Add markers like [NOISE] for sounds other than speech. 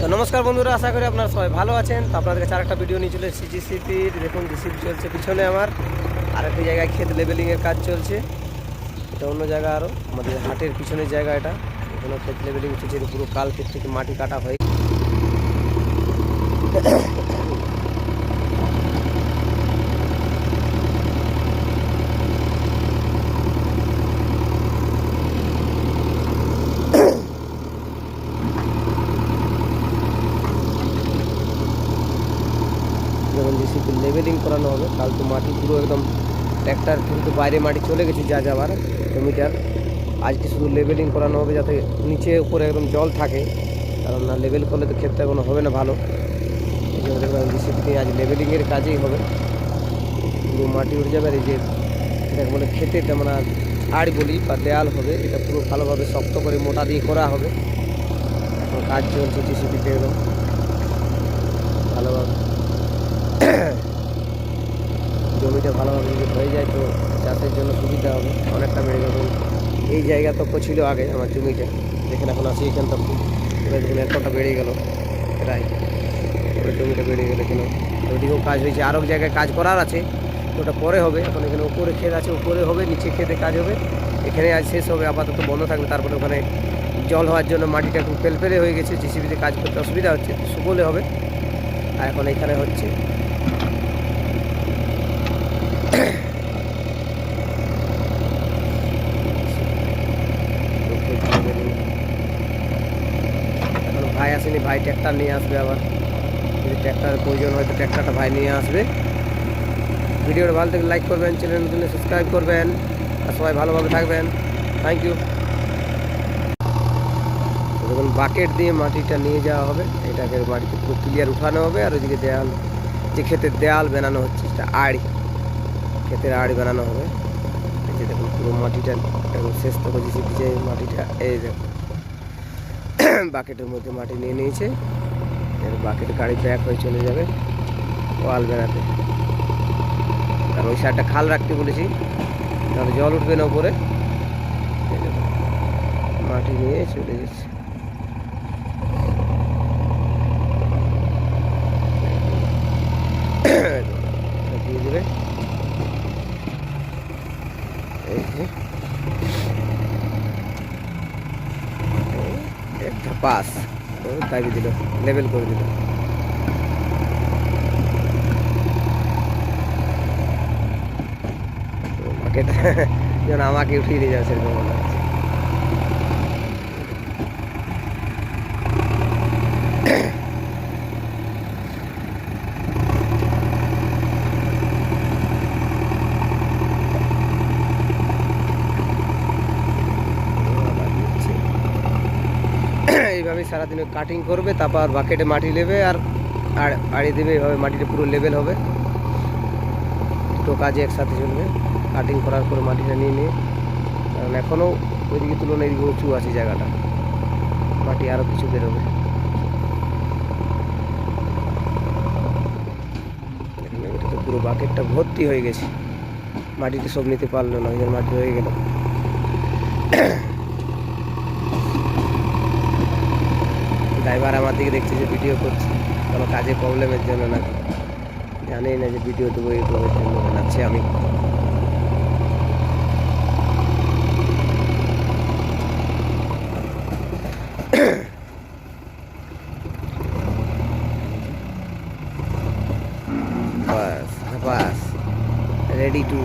তো নমস্কার বন্ধুরা, আশা করি আপনারা সবাই ভালো আছেন। তো আপনাদের কাছে আরেকটা ভিডিও নিয়ে চলে এসেছি জিসিপির দেখুন জিসিপি চলছে পিছনে আমার। আরেকটি জায়গায় ক্ষেত লেভেলিংয়ের কাজ চলছে। এটা অন্য জায়গা আরও আমাদের হাটের পিছনের জায়গা এটা। এখানে ক্ষেত লেবেলিং চলছে, পুরো কাল ক্ষেত থেকে মাটি কাটা হয় যখন জিসিপি লেভেলিং করানো হবে। কাল তো মাটি পুরো একদম ট্র্যাক্টর কিন্তু বাইরে মাটি চলে গেছে যা যাবার জমিটার। আজকে শুধু লেভেলিং করানো হবে যাতে নিচে উপরে একদম জল থাকে। কারণ না লেভেল করলে তো ক্ষেতটা কোনো হবে না ভালো। জন্য আজ লেভেলিংয়ের কাজেই হবে। পুরো মাটি উঠে যাবে আর এই যে এটাকে বলে খেতে আর আড় বলি বা দেয়াল হবে, এটা পুরো ভালোভাবে শক্ত করে মোটা দিয়ে করা হবে। এখন কাজ চলছে জিসিপিতে একদম ভালোভাবে জমিটা ভালোভাবে যদি হয়ে যায় তো চাষের জন্য সুবিধা হবে, অনেকটা বেড়ে যাবে। এই জায়গা তো ছিল আগে আমার জমিটা যেখানে এখন আছি এখান তো এবার দেখুন এতটা বেড়ে গেল, প্রায়। এবার জমিটা বেড়ে গেলে কেন? ওইদিকেও কাজ হয়েছে, আরও জায়গায় কাজ করার আছে, ওটা পরে হবে। এখন এখানে উপরে ক্ষেত আছে, উপরে হবে, নিচে খেতে কাজ হবে। এখানে আজ শেষ হবে, আপাতত বন্ধ থাকবে, তারপরে ওখানে জল হওয়ার জন্য মাটিটা একটু ফেলফেলে হয়ে গেছে জিসিবিতে কাজ করতে অসুবিধা হচ্ছে শুকোলে হবে। আর এখন এখানে হচ্ছে এখন ভাই আসেনি, ভাই ট্র্যাক্টর নিয়ে আসবে আবার। যদি ট্র্যাক্টার প্রয়োজন হয় তো ট্র্যাক্টরটা ভাই নিয়ে আসবে। ভিডিওটা ভালো থেকে লাইক করবেন চ্যানেল নতুন সাবস্ক্রাইব করবেন। আর সবাই ভালোভাবে থাকবেন। থ্যাংক ইউ দেখুন বাকেট দিয়ে মাটিটা নিয়ে যাওয়া হবে, এটাকে মাটিতে পুরো ক্লিয়ার উঠানো হবে, আর ওইদিকে দেয়াল, যে ক্ষেতের দেয়াল বানানো হচ্ছে, সেটা আড়ি, ক্ষেতের আড়ি বানানো হবে। এই যে দেখুন পুরো মাটিটা, একদম শেষ তো যে মাটিটা, এই দেখুন বাকেটের মধ্যে মাটি নিয়ে নিয়েছে। এর বাকেট গাড়ি ব্যাক হয়ে চলে যাবে ওয়াল বেড়াতে। আর ওই সাইডটা খাল রাখতে বলেছি, তাহলে জল উঠবে না উপরে। মাটি নিয়ে চলে যাচ্ছে। দিয়ে দেবে এই যে একটা পাস। দাবি দিল লেভেল করে দিল। বাকেট [LAUGHS] যেন আমাকে উঠিয়ে দিয়ে যাবে সেরকম মনে এইভাবে সারাদিন কাটিং করবে, তারপর বাকেটে মাটি নেবে আর আর আড়ি দেবে এইভাবে মাটিটা পুরো লেভেল হবে। দুটো কাজে একসাথে চলবে কাটিং করার পরে মাটিটা নিয়ে নিয়ে। কারণ এখনও ওইদিকে তুলনায় এদিকে উঁচু আছে জায়গাটা। মাটি আরও কিছু বেরোবে। এটা তো পুরো বাকেটটা ভর্তি হয়ে গেছে। মাটিতে সব নিতে পারল না, ওই মাটি হয়ে গেল। ড্রাইভার আমার দিকে দেখছে যে ভিডিও করছে। কোনো কাজে প্রবলেমের জন্য না জানেই না যে ভিডিও দেবো, এই এগুলোর জন্য বানাচ্ছি আমি। [COUGHS] Ready to